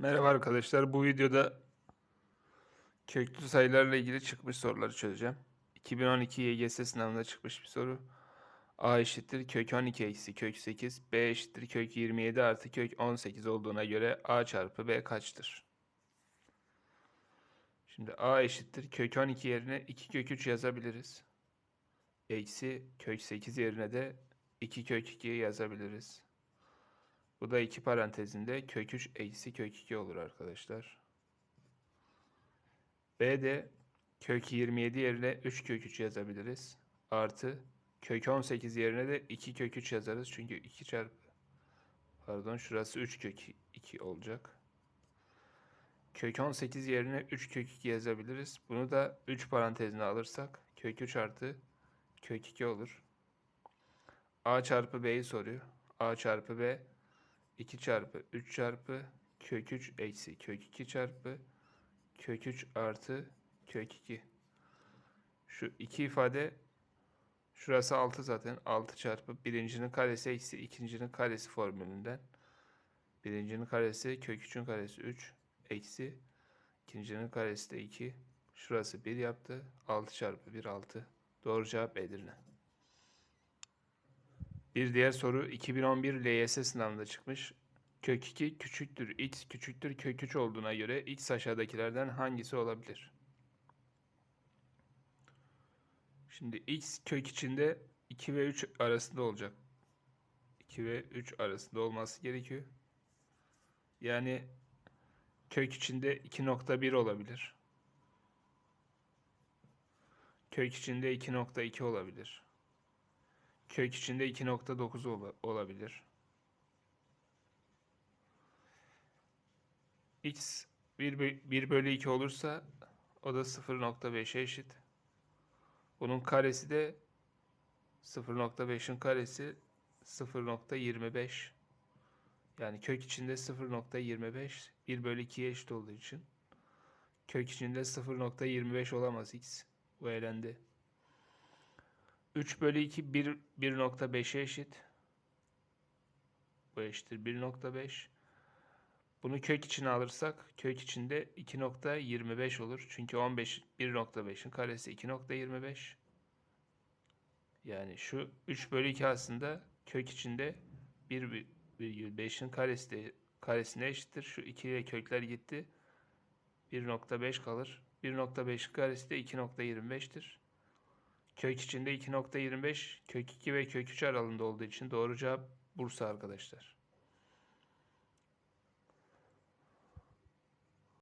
Merhaba arkadaşlar. Bu videoda köklü sayılarla ilgili çıkmış soruları çözeceğim. 2012 YGS sınavında çıkmış bir soru. A eşittir kök 12 eksi kök 8. B eşittir kök 27 artı kök 18 olduğuna göre A çarpı B kaçtır? Şimdi A eşittir kök 12 yerine 2 kök 3 yazabiliriz. Eksi kök 8 yerine de 2 kök 2 yazabiliriz. Bu da iki parantezinde kök 3 eksi kök 2 olur arkadaşlar. B de kök 27 yerine 3 kök 3 yazabiliriz. Artı kök 18 yerine de 2 kök 3 yazarız. Çünkü 2 çarpı pardon şurası 3 kök 2 olacak. Kök 18 yerine 3 kök 2 yazabiliriz. Bunu da 3 parantezine alırsak kök 3 artı kök 2 olur. A çarpı B'yi soruyor. A çarpı B 2 çarpı 3 çarpı kök 3 eksi kök 2 çarpı kök 3 artı kök 2. Şu iki ifade şurası 6 zaten 6 çarpı birincinin karesi eksi ikincinin karesi formülünden. Birincinin karesi kök 3'ün karesi 3 eksi ikincinin karesi de 2. Şurası 1 yaptı. 6 çarpı 1 6. Doğru cevap Edirne. Bir diğer soru 2011 LYS sınavında çıkmış. Kök 2 küçüktür x küçüktür kök 3 olduğuna göre x aşağıdakilerden hangisi olabilir? Şimdi x kök içinde 2 ve 3 arasında olacak. 2 ve 3 arasında olması gerekiyor. Yani kök içinde 2.1 olabilir. Kök içinde 2.2 olabilir. Kök içinde 2.9 ola- olabilir. x 1, 1 bölü 2 olursa o da 0.5'e eşit. Bunun karesi de 0.5'in karesi 0.25. Yani kök içinde 0.25 1 bölü 2'ye eşit olduğu için kök içinde 0.25 olamaz x. Bu elendi. 3 bölü 2 1, 1.5'e eşit. Bu eşittir 1.5. Bunu kök içine alırsak kök içinde 2.25 olur. Çünkü 15 1.5'in karesi 2.25. Yani şu 3 bölü 2 aslında kök içinde 1,5'in karesi de, karesine eşittir. Şu 2 ile kökler gitti. 1.5 kalır. 1.5'in karesi de 2.25'tir. Kök içinde 2.25 kök 2 ve kök 3 aralığında olduğu için doğru cevap Bursa arkadaşlar.